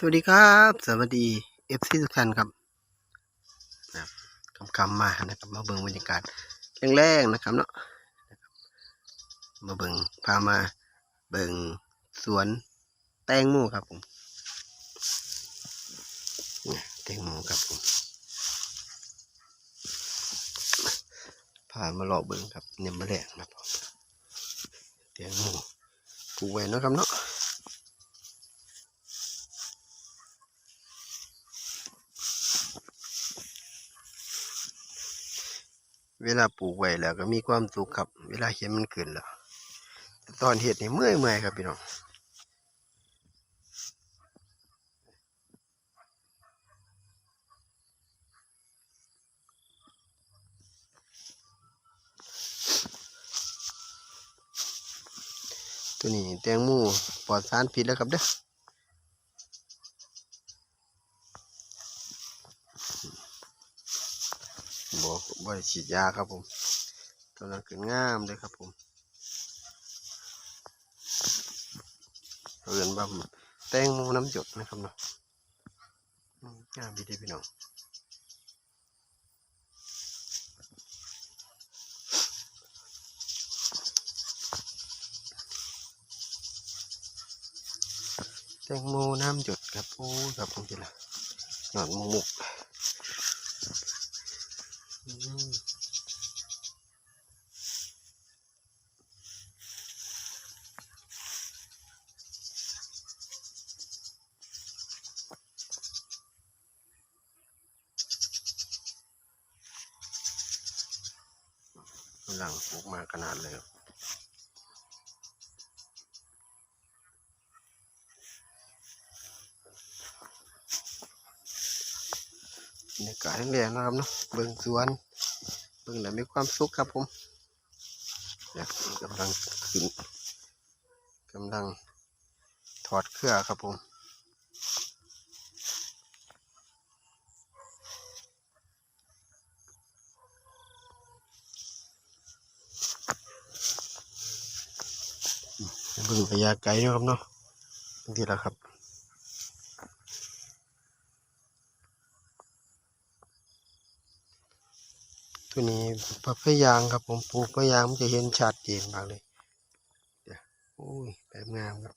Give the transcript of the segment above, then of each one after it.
สวัสดีครับ สวัสดีเอฟซีทุกท่านครับนะครับคำคำมานะครับมาเบิ่งบรรยากาศแรงๆนะครับเนาะมาเบิ่งพามาเบิ่งสวนแตงโมครับผมเนี่ยแตงโมครับผมพามาหลอกเบิ่งครับเนี่ยมาแรงครับแตงโมปลูกไว้เนาะครับเนาะ เวลาปลูกไว้แล้วก็มีความสุขครับ เวลาเห็นมันขึ้นแล้วตตอนเห็ดนี่เมื่อยเมื่อยครับพี่น้องตัวนี้แตงโมปลอดสารพิษแล้วครับเด้อ บ่ได้ฉีดยาครับผมกำลังขึ้นงามเลยครับผมเอินว่าแตงโมน้ำหยดนะครับเนาะอืมงามดีด้อพี่น้องแตงโมน้ำหยดครับโอ้ยครับผมทีละหนอนมุกอืมก หลังปลูกมาขนาดเลยครับ บรรยากาศแรงๆนะครับเนาะเบิ่งสวนเบิ่งแล้วมีความสุขครับผมกกำลังขึ้นกำลังถอดเครือครับผมเบิ่งระยะไกลนะครับเนาะบางทีละครับ ตัวนี้พะพะยางครับ ผมปลูกพะยางมันจะเห็นชัดเจนมากเลยเดี๋ยวโอ้ยแบบงามครับ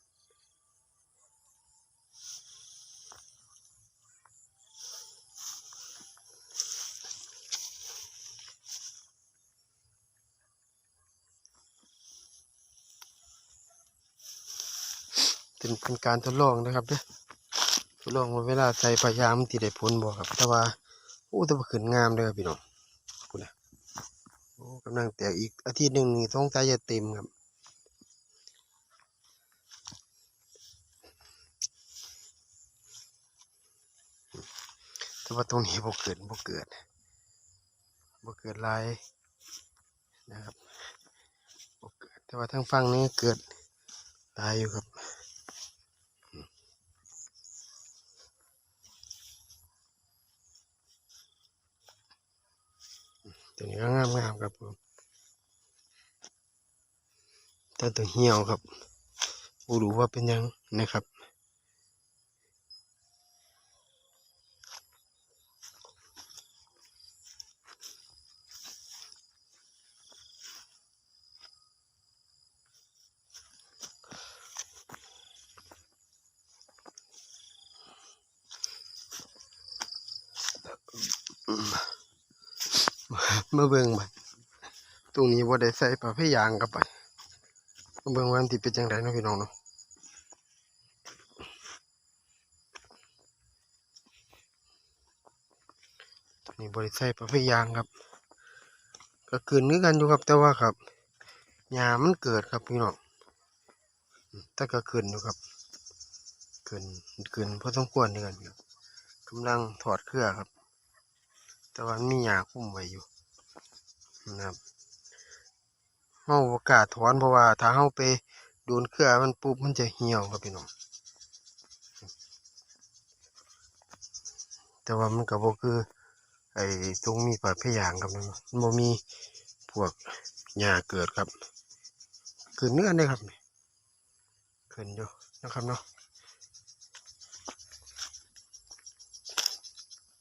เป็นเป็นการทดลองนะครับเด้อทดลองว่าเวลาใส่พะยามันติได้ผลบ่ครับ แต่ว่าโอ้แต่ว่าขึ้นงามเลยครับพี่น้อง กำลังแตกอีกอาทิตย์หนึ่งนี่สงสัยจะเต็มครับ แต่ว่าตรงนี้บ่เกิดบ่เกิดบ่เกิดลายนะครับบ่เกิดแต่ว่าทางฝั่งนี้เกิดลายอยู่ครับ ตัวนี้ก็งามงามครับผมแต่ตัวเหี่ยวครับบ่รู้ว่าเป็นยังนะครับ มาเบิ่งบัดตรงนี้บ่ได้ใส่ปลาพยางเข้าไปมาเบิ่งว่ามันสิเป็นจังไดเนาะพี่น้องเนาะตัวนี้บ่ได้ใส่ปลาพยางครับ ก็เกินคือกันอยู่ครับแต่ว่าครับหญ้ามันเกิดครับพี่น้องอืมแต่ก็เกินอยู่ครับเกินเกินพอสมควรด้วยกันครับกำลังถอดเครือครับ แต่ว่ามีหญ้าคุ้มไว้อยู่ นะครับเฮาบ่กล้าถอนเพราะว่าถ้าเฮาไปโดนเครือมันปุ๊บมันจะเหี่ยวครับพี่น้องแต่ว่ามันก็บ่คือไอ้ตรงมีปลาพยางครับนะมันบ่มีพวกหญ้าเกิดครับขึ้นเนื้อเด้ครับขึ้นอยู่นะครับเนาะ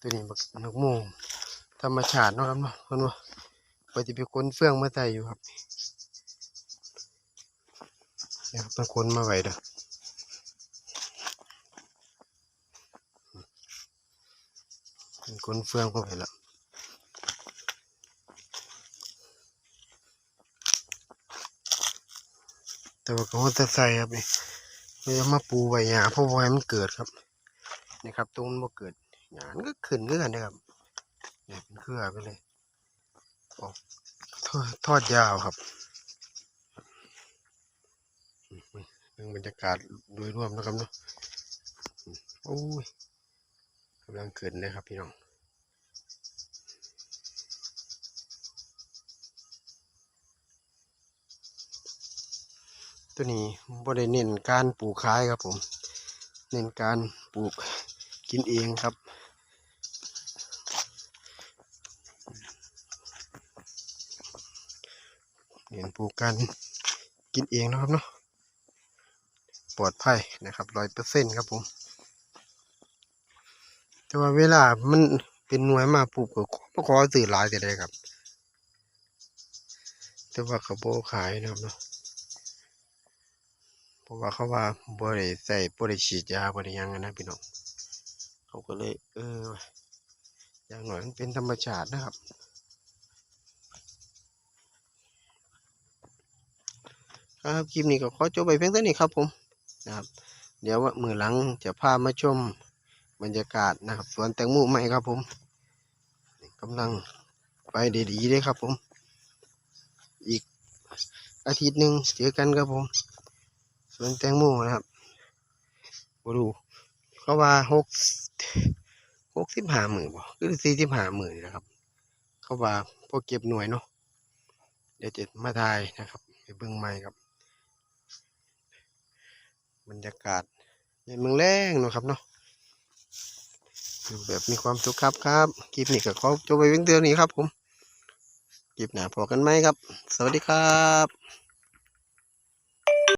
ตัวนี้บักนกมูธรรมชาติเนาะครับเนาะเพิ่นว่า ไปจะไปค้นเฟื่องมาใส่อยู่ครับเนี่ยครับเป็นคนมาไว้เด้อเป็นคนเฟื่องมาไว้แล้วแต่ว่าก็ว่าจะใส่ครับนี่เราจะมาปูไว้หยาเพราะว่าให้มันเกิดครับนี่ครับตรงมันบ่เกิดหยามันก็ขึ้นคือกันนะครับเนี่ยเป็นเครือไปเลย ทอดทอดยาวครับเรื่องบรรยากาศโดยรวมนะครับเนาะอืมโอ้ยกำลังเกิดเลยครับพี่น้องตัวนี้บ่ได้เน้นการปลูกขายครับผม เน้นการปลูกกินเองครับ เน้นปลูกการกินเองนะครับเนาะปลอดภัยนะครับร้อยเปอร์เซ็นต์ครับผม แต่ว่าเวลามันเป็นหน่วยมาปลูกก็ขอสื่อหลายแต่ได้ครับ แต่ว่าเขาโบขายนะครับเนาะเพราะว่าเขาว่าบ่ได้ใส่บ่ได้ฉีดยาบ่ได้หยังนะพี่น้องเขาก็เลยเอออย่างหน่อยมันเป็นธรรมชาตินะครับ ครับคลิปนี้ก็ขอจบไปเพียงเท่านี้ครับผมนะครับ เดี๋ยวว่ามือหลังจะพามาชมบรรยากาศนะครับสวนแตงโมใหม่ครับผมกำลังไปดีๆเลยครับผม อีกอาทิตย์หนึ่งเจอกันครับผมสวนแตงโมนะครับบรูเขาว่าหกหกสิบห้าหมื่นบ่คือสี่สิบห้าหมื่นนะครับ เขาว่าพอเก็บหน่วยเนาะเดี๋ยวจะมาทายนะครับไปเบิ่งใหม่ครับ บรรยากาศในเมืองแรงเนาะครับเนาะอยู่แบบมีความสุขครับครับคลิปนี้ก็ขาจบไปเพียงเท่านี้ครับผมคลิปหน้าพอกันไหมครับ สวัสดีครับ